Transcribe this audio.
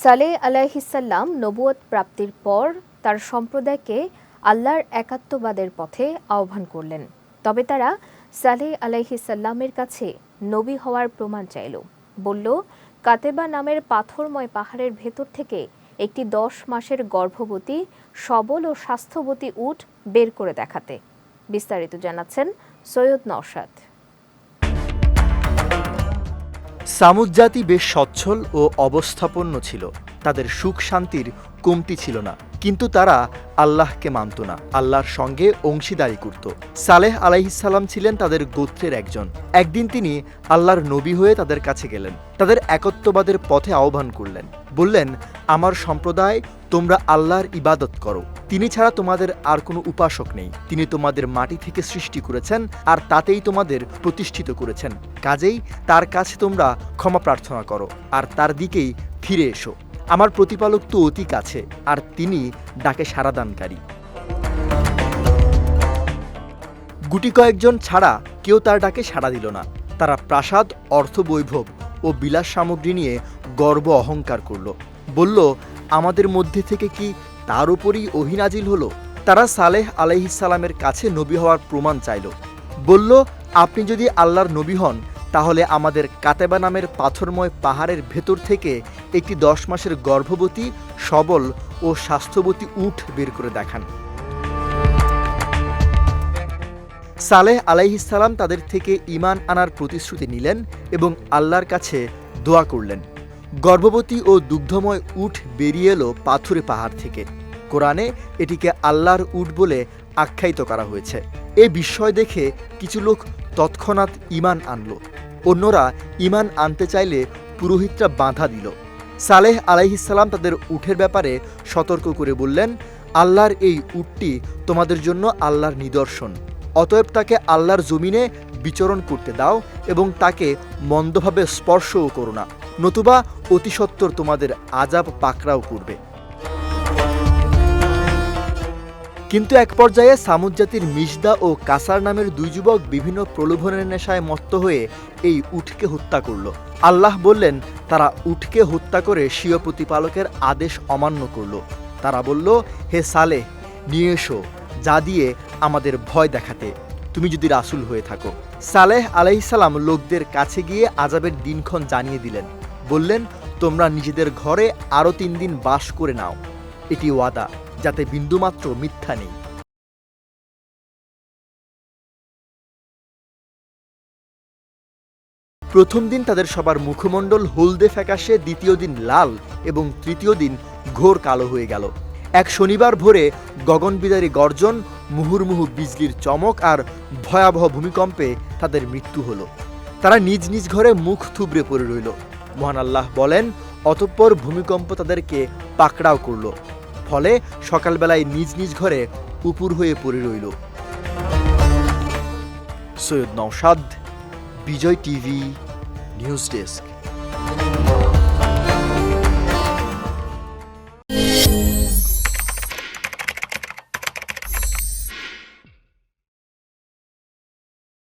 সালেহ আলাইহিসাল্লাম নবুয়ত প্রাপ্তির পর তার সম্প্রদায়কে আল্লাহর একাত্মবাদের পথে আহ্বান করলেন। তবে তারা সালেহ আলাইহিসাল্লামের কাছে নবী হওয়ার প্রমাণ চাইল। বলল, কাতেবা নামের পাথরময় পাহাড়ের ভেতর থেকে একটি দশ মাসের গর্ভবতী, সবল ও স্বাস্থ্যবতী উট বের করে দেখাতে। বিস্তারিত জানাচ্ছেন সৈয়দ নওশাদ। সামুদ জাতি বেশ সচ্ছল ও অবস্থাপন্ন ছিল। তাদের সুখ শান্তির কমতি ছিল না। কিন্তু তারা আল্লাহকে মানত না, আল্লাহর সঙ্গে অংশীদারি করত সালেহ আলাইহিসাল্লাম ছিলেন তাদের গোত্রের একজন। একদিন তিনি আল্লাহর নবী হয়ে তাদের কাছে গেলেন। তাদের একত্ববাদের পথে আহ্বান করলেন। বললেন, আমার সম্প্রদায়, তোমরা আল্লাহর ইবাদত করো। তিনি ছাড়া তোমাদের আর কোনো উপাসক নেই। তিনি তোমাদের মাটি থেকে সৃষ্টি করেছেন আর তাতেই তোমাদের প্রতিষ্ঠিত করেছেন। কাজেই তার কাছে তোমরা ক্ষমা প্রার্থনা করো আর তার দিকেই ফিরে এসো। আমার প্রতিপালক তো অতি কাছে, আর তিনি ডাকে সারাদানকারী গুটি কয়েকজন ছাড়া কেউ তার ডাকে সাড়া দিল না। তারা প্রাসাদ অর্থবৈভব ও বিলাস সামগ্রী নিয়ে গর্ব অহংকার করল। বলল, আমাদের মধ্যে থেকে কি তার উপরই অহিনাজিল হলো? তারা সালেহ আলাইহিসালামের কাছে নবী হওয়ার প্রমাণ চাইল। বলল, আপনি যদি আল্লাহর নবী হন, তাহলে আমাদের কাতেবা নামের পাথরময় পাহাড়ের ভেতর থেকে একটি দশ মাসের গর্ভবতী, সবল ও স্বাস্থ্যবতী উঠ বের করে দেখান। সালেহ আলাইহিসাল্লাম তাদের থেকে ইমান আনার প্রতিশ্রুতি নিলেন এবং আল্লাহর কাছে দোয়া করলেন। গর্ভবতী ও দুগ্ধময় উঠ বেরিয়ে এলো পাথুরে পাহাড় থেকে। কোরআনে এটিকে আল্লাহর উট বলে আখ্যায়িত করা হয়েছে। এ বিস্ময় দেখে কিছু লোক তৎক্ষণাৎ ইমান আনলো। অন্যরা ইমান আনতে চাইলে পুরোহিতরা বাধা দিল। সালেহ আলাইহিসাল্লাম তাদের উঠের ব্যাপারে সতর্ক করে বললেন, আল্লাহর এই উটটি তোমাদের জন্য আল্লাহর নিদর্শন। অতএব তাকে আল্লাহর জমিনে বিচরণ করতে দাও এবং তাকে মন্দভাবে স্পর্শও করো না। নতুবা অতিসত্বর তোমাদের আজাব পাকড়াও করবে কিন্তু এক পর্যায়ে সামুদ জাতির মিশদা ও কাসার নামের দুই যুবক বিভিন্ন প্রলোভনের নেশায় মত্ত হয়ে এই উটকে হত্যা করল। আল্লাহ বললেন, তারা উটকে হত্যা করে স্বীয় প্রতিপালকের আদেশ অমান্য করল। তারা বলল, হে সালে নিয়ে এসো, যা দিয়ে আমাদের ভয় দেখাতে। তুমি যদি রাসুল হয়ে থাকো। সালেহ আলাইসাল্লাম লোকদের কাছে গিয়ে আজাবের দিনক্ষণ জানিয়ে দিলেন। বললেন, তোমরা নিজেদের ঘরে আরও তিন দিন বাস করে নাও। এটি ওয়াদা। যাতে বিন্দুমাত্র মিথ্যা নেই। প্রথম দিন তাদের সবার মুখমণ্ডল হলদে ফ্যাকাশে, দ্বিতীয় দিন লাল এবং তৃতীয় দিন ঘোর কালো হয়ে গেল। এক শনিবার ভোরে গগনবিদারী গর্জন, মুহুর্মুহু বিজলির চমক আর ভয়াবহ ভূমিকম্পে তাদের মৃত্যু হলো। তারা নিজ নিজ ঘরে মুখ থুবড়ে পড়ে রইল। মহান আল্লাহ বলেন, অতঃপর ভূমিকম্প তাদেরকে পাকড়াও করল। ফলে সকালবেলায় নিজ নিজ ঘরে উপুর হয়ে পড়ে রইল। Syed Naushad, Bijoy TV, news desk.